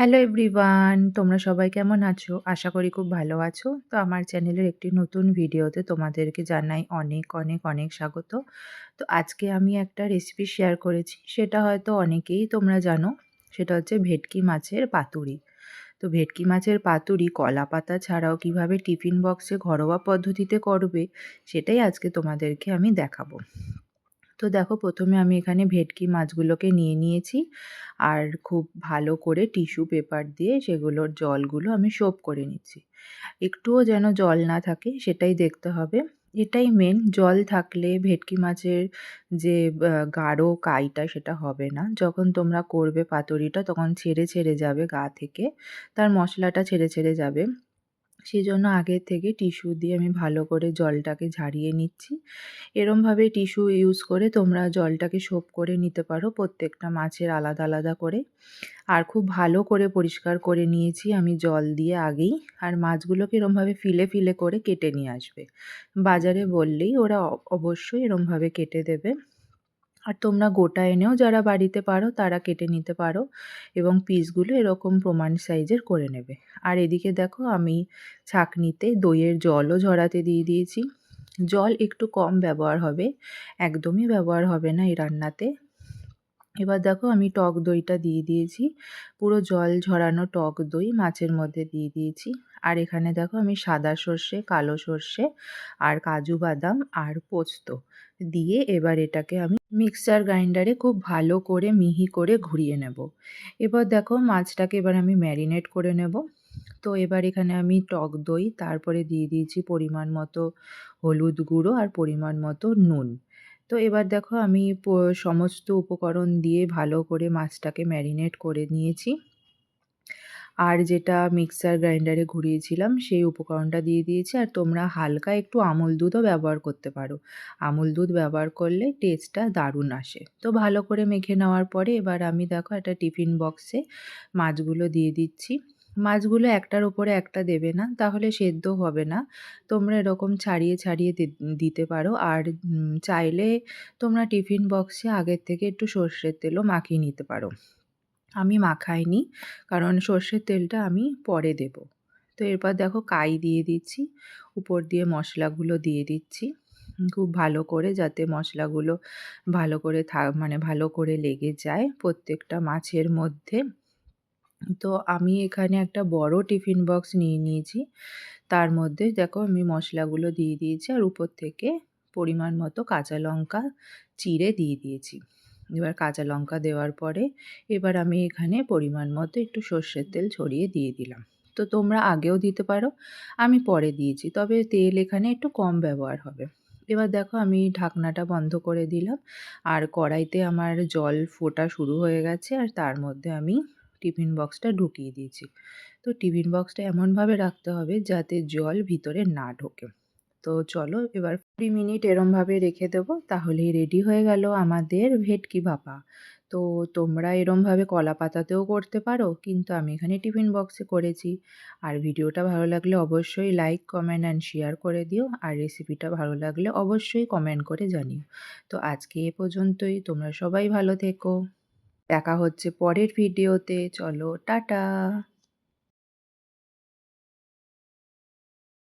Hello everyone তোমরা সবাই কেমন আছো? আশা করি খুব ভালো আছো। তো আমার চ্যানেলের একটি নতুন ভিডিওতে তোমাদেরকে জানাই অনেক অনেক অনেক স্বাগত। তো আজকে আমি একটা রেসিপি শেয়ার করেছি, সেটা হয়তো অনেকেই তোমরা জানো। সেটা হচ্ছে ভেটকি মাছের পাতুরি। তো ভেটকি মাছের পাতুরি কলা পাতা ছাড়াও কীভাবে টিফিন বক্সে ঘরোয়া পদ্ধতিতে করবে, সেটাই আজকে তোমাদেরকে আমি দেখাবো। তো দেখো প্রথমে আমি এখানে ভেটকি মাছগুলোকে নিয়ে নিয়েছি। আর খুব ভালো করে টিস্যু পেপার দিয়ে সেগুলোর জলগুলো আমি সোপ করে নিচ্ছি। একটুও যেন জল না থাকে, সেটাই দেখতে হবে। এটাই মেন জল থাকলে ভেটকি মাছের যে গাঢ় কাইটা সেটা হবে না। যখন তোমরা করবে পাতুরিটা, তখন ছেড়ে ছেড়ে যাবে গা থেকে। তার মশলাটা ছেড়ে ছেড়ে যাবে। সেই জন্য আগের থেকে টিস্যু দিয়ে আমি ভালো করে জলটাকে ঝারিয়ে নিচ্ছি। এরমভাবে টিস্যু ইউজ করে তোমরা জলটাকে সোপ করে নিতে পারো প্রত্যেকটা মাছের আলাদা আলাদা করে। আর খুব ভালো করে পরিষ্কার করে নিয়েছি আমি জল দিয়ে আগেই। আর মাছগুলোকে এরমভাবে ফিলে ফিলে করে কেটে নিয়ে আসবে। বাজারে বললেই ওরা অবশ্যই এরমভাবে কেটে দেবে। আর তোমরা গোটা এনেও যারা বাড়িতে পারো, তারা কেটে নিতে পারো এবং পিসগুলো এরকম প্রমাণ সাইজের করে নেবে। আর এদিকে দেখো আমি ছাঁকনিতে দইয়ের জলও ঝরাতে দিয়ে দিয়েছি। জল একটু কম ব্যবহার হবে, একদমই ব্যবহার হবে না এই রান্নাতে। এবার দেখো আমি টক দইটা দিয়ে দিয়েছি, পুরো জল ঝরানো টক দই মাছের মধ্যে দিয়ে দিয়েছি। আর এখানে দেখো আমি সাদা সর্ষে, কালো সর্ষে আর কাজু বাদাম আর পোস্ত দিয়ে এবার এটাকে আমি মিক্সার গ্রাইন্ডারে খুব ভালো করে মিহি করে ঘুরিয়ে নেব। এবার দেখো মাছটাকে এবার আমি ম্যারিনেট করে নেব। তো এবার এখানে আমি টক দই, তারপরে দিয়ে দিয়েছি পরিমাণ মতো হলুদ গুঁড়ো আর পরিমাণ মতো নুন। তো এবার দেখো আমি সমস্ত উপকরণ দিয়ে ভালো করে মাছটাকে ম্যারিনেট করে নিয়েছি। আর যেটা মিক্সার গ্রাইন্ডারে ঘুরিয়েছিলাম, সেই উপকরণটা দিয়ে দিয়েছি। আর তোমরা হালকা একটু আমুল দুধও ব্যবহার করতে পারো। আমুল দুধ ব্যবহার করলে টেস্টটা দারুণ আসে। তো ভালো করে মেখে নেওয়ার পরে এবার আমি দেখো একটা টিফিন বক্সে মাছগুলো দিয়ে দিচ্ছি। মাছগুলো একটার ওপরে একটা দেবে না, তাহলে সেদ্ধ হবে না। তোমরা এরকম ছাড়িয়ে ছাড়িয়ে দিতে পারো। আর চাইলে তোমরা টিফিন বক্সে আগের থেকে একটু সর্ষের তেলও মাখিয়ে নিতে পারো। আমি মাখাইনি, কারণ সর্ষের তেলটা আমি পরে দেব। তো এরপর দেখো কাই দিয়ে দিচ্ছি, উপর দিয়ে মশলাগুলো দিয়ে দিচ্ছি। খুব ভালো করে যাতে মশলাগুলো ভালো করে থা মানে ভালো করে লেগে যায় প্রত্যেকটা মাছের মধ্যে। তো আমি এখানে একটা বড় টিফিন বক্স নিয়ে নিয়েছি, তার মধ্যে দেখো আমি মশলাগুলো দিয়ে দিয়েছি আর উপর থেকে পরিমাণ মতো কাঁচা লঙ্কা, চিড়ে দিয়ে দিয়েছি। এবার কাঁচা লঙ্কা দেওয়ার পরে এবার আমি এখানে পরিমাণ মতো একটু সর্ষের তেল ছড়িয়ে দিয়ে দিলাম। তো তোমরা আগেও দিতে পারো, আমি পরে দিয়েছি, তবে তেল এখানে একটু কম ব্যবহার হবে। এবার দেখো আমি ঢাকনাটা বন্ধ করে দিলাম, আর কড়াইতে আমার জল ফোটা শুরু হয়ে গেছে, আর তার মধ্যে আমি টিফিন বক্সটা ঢুকিয়ে দিয়েছি। তো টিফিন বক্সটা এমনভাবে রাখতে হবে যাতে জল ভিতরে না ঢোকে। তো চলো এবার কুড়ি মিনিট এরমভাবে রেখে দেবো, তাহলেই রেডি হয়ে গেল আমাদের ভেটকি ভাপা। তো তোমরা এরমভাবে কলা পাতাতেও করতে পারো, কিন্তু আমি এখানে টিফিন বক্সে করেছি। আর ভিডিওটা ভালো লাগলে অবশ্যই লাইক কমেন্ট অ্যান্ড শেয়ার করে দিও, আর রেসিপিটা ভালো লাগলে অবশ্যই কমেন্ট করে জানিও। তো আজকে এ পর্যন্তই, তোমরা সবাই ভালো থেকো। দেখা হচ্ছে পরের ভিডিওতে চলো, টাটা!